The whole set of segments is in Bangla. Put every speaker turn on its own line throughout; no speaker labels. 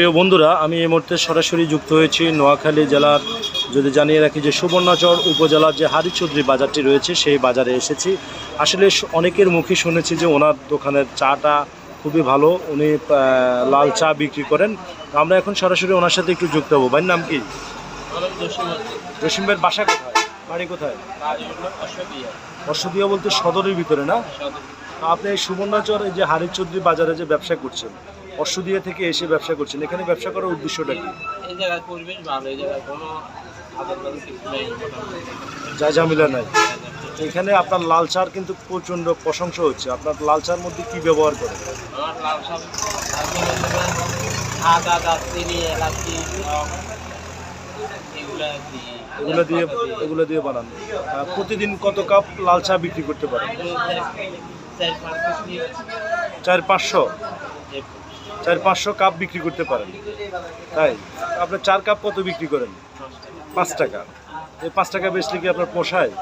প্রিয় বন্ধুরা আমি এই মুহূর্তে সরাসরি যুক্ত হয়েছি নোয়াখালী জেলার যদি জানিয়ে রাখি যে সুবর্ণাচর উপজেলার যে হারিচৌধুরী বাজারটি রয়েছে সেই বাজারে এসেছি। আসলে অনেকের মুখে শুনেছি যে ওনার দোকানের চাটা খুবই ভালো উনি লাল চা বিক্রি করেন। আমরা এখন সরাসরি ওনার সাথে একটু যুক্ত হব। ভাইয়ের নাম কি? জসিমের বাসা কোথায়? বাড়ি কোথায়? অশ্বদিয়া বলতে সদরের ভিতরে না? আপনি এই সুবর্ণচর এই যে হারিচৌধুরী বাজারে যে ব্যবসা করছেন অশ্বদিয়া থেকে এসে ব্যবসা করছেন। এখানে ব্যবসা করার উদ্দেশ্যটা কি?
এই পরিবেশ ভালো জায়গায় কোনো
যা ঝামেলা নাই। এখানে আপনার লাল চার কিন্তু প্রচণ্ড প্রশংসা হচ্ছে। আপনার লাল চার মধ্যে কি ব্যবহার করেন?
এগুলা
দিয়ে এগুলো দিয়ে বানান। প্রতিদিন কত কাপ লাল চা বিক্রি করতে পারেন?
চার
পাঁচশো? চার পাঁচশো কাপ বিক্রি করতে পারেন। তাই? আপনার চার কাপ কত বিক্রি করেন? পাঁচ টাকা। এই পাঁচ টাকা বেচলে কি আপনার পোষায়?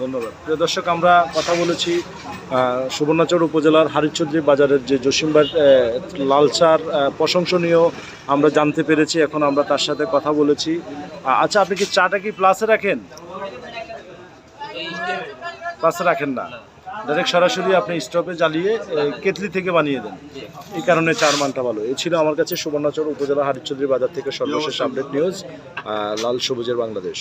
ধন্যবাদ। প্রিয় দর্শক, আমরা কথা বলেছি সুবর্ণচর উপজেলার হারিচৌধুরী বাজারের যে জসিমবার লাল চার প্রশংসনীয় আমরা জানতে পেরেছি, এখন আমরা তার সাথে কথা বলেছি। আচ্ছা আপনি কি চাটা কি প্লাসে রাখেন? প্লাসে রাখেন না। ডাইরেক্ট সরাসরি আপনি স্টোভে জ্বালিয়ে কেতলি থেকে বানিয়ে দেন। এই কারণে চার মানটা ভালো। এ ছিল আমার কাছে সুবর্ণাচর উপজেলা হারিচৌধুরী বাজার থেকে সর্বশেষ আপডেট নিউজ লাল সবুজের বাংলাদেশ।